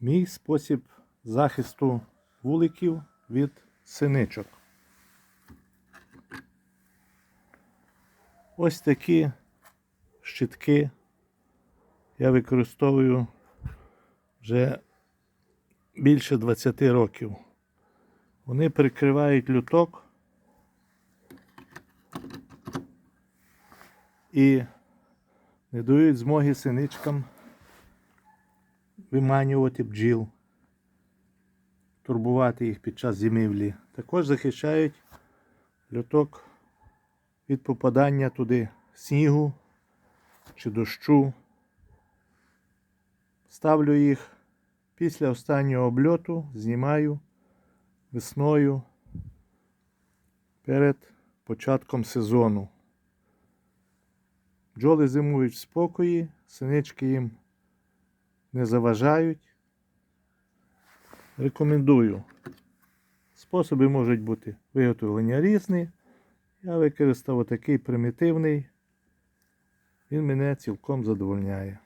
Мій спосіб захисту вуликів від синичок. Ось такі щитки я використовую вже більше 20 років. Вони прикривають люток і не дають змоги синичкам виманювати бджіл, турбувати їх під час зимівлі. Також захищають люток від попадання туди снігу чи дощу. Ставлю їх після останнього обльоту, знімаю весною перед початком сезону. Бджоли зимують в спокої, синички їм не заважають. Рекомендую. Способи можуть бути виготовлення різні. Я використав отакий примітивний. Він мене цілком задовольняє.